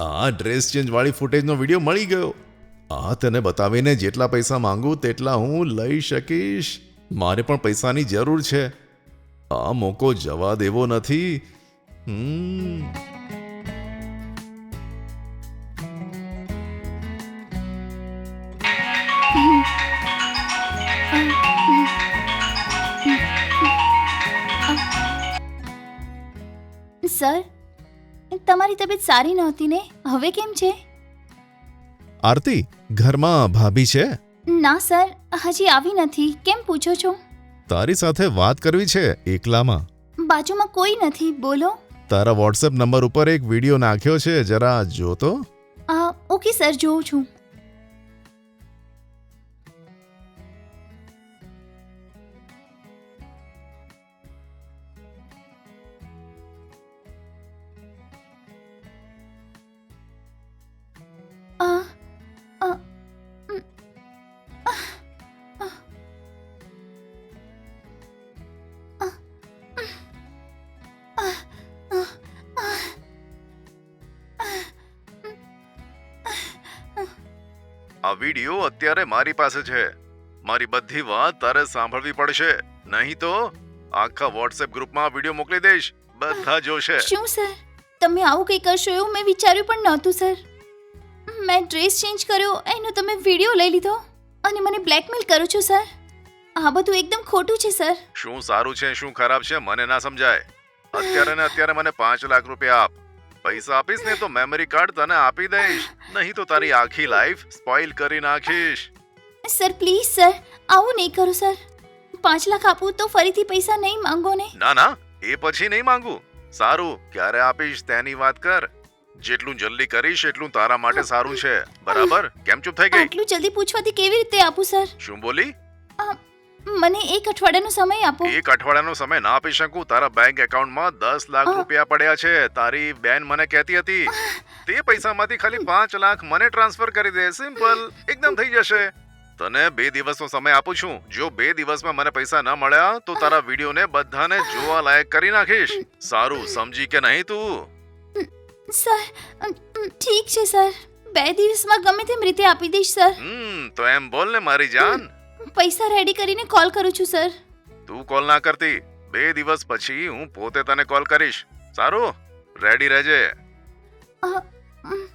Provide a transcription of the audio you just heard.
આ dress ચેન્જવાળી ફૂટેજનો video મળી ગયો. આ તને બતાવીને જેટલા પૈસા માંગુ તેટલા હું લઈ શકીશ. મારે પણ પૈસાની જરૂર છે. આ મોકો જવા દેવો નથી. સર તમારી તબિયત સારી નહોતી ને? હવે કેમ છે? આરતી ઘરમાં ભાભી છે? ના સર. હજી આવી નથી. કેમ પૂછો છો? તારી સાથે વાત કરવી છે એકલામાં. બાજુમાં કોઈ નથી. બોલો. તારા વોટ્સએપ નંબર ઉપર એક વીડિયો નાખ્યો છે જરા જોતો. Okay sir. જોઉં છું. આ વીડિયો અત્યારે મારી પાસે છે. મારી બધી વાત તારે સાંભળવી પડશે. નહીં તો આખા વોટ્સએપ ગ્રુપમાં આ વીડિયો મોકલી દઈશ. બધા જોશે. શું સર તમે આવું કંઈ કરશો એવું મેં વિચાર્યું પણ નહોતું સર મેં ડ્રેસ ચેન્જ કર્યો એનો તમે વીડિયો લઈ લીધો અને મને બ્લેકમેલ કરો છો સર આ બધું એકદમ ખોટું છે સર શું સારું છે શું ખરાબ છે મને ના સમજાય. અત્યારે ને અત્યારે મને પાંચ લાખ રૂપિયા આપ. પૈસા આપીશ ને તો મેમરી કાર્ડ તને આપી દઈશ. નહીં તો તારી આખી લાઈફ સ્પોઇલ કરી નાખીશ. સર પ્લીઝ સર આવું નહીં કરો સર પાંચ લાખ આપું તો ફરીથી પૈસા નહીં માંગો ને. ના ના. એ પછી નહીં માંગુ. સારું ક્યારે આપીશ તેની વાત કર. જેટલું જલ્દી કરીશ એટલું તારા માટે સારું છે. બરાબર? કેમ ચૂપ થઈ ગઈ? આટલું જલ્દી પૂછવાથી કેવી રીતે આપું સર શું બોલી? મને એક અઠવાડિયાનો સમય આપો. એક અઠવાડિયાનો સમય ના આપી શકું? તારા બેંક એકાઉન્ટમાં દસ લાખ રૂપિયા પડ્યા છે. તારી બેન મને કહેતી હતી તે પૈસામાંથી ખાલી પાંચ લાખ મને ટ્રાન્સફર કરી દે. સિમ્પલ એકદમ થઈ જશે. તને બે દિવસનો સમય આપું છું. જો બે દિવસમાં મને પૈસા ન મળ્યા તો તારા વિડીયોને બધાને જોવા લાયક કરી નાખીશ. સારું સમજી કે નહીં તું? સર ઠીક છે સર. બે દિવસમાં ગમે તેમ રીતે આપી દઈશ સર. હમ તો એમ બોલ ને મારી જાન. પૈસા રેડી કરીને કોલ કરું છું સર તું કોલ ના કરતી. બે દિવસ પછી હું પોતે તને કોલ કરીશ. સારું? રેડી રહેજે. અ, ઉમ,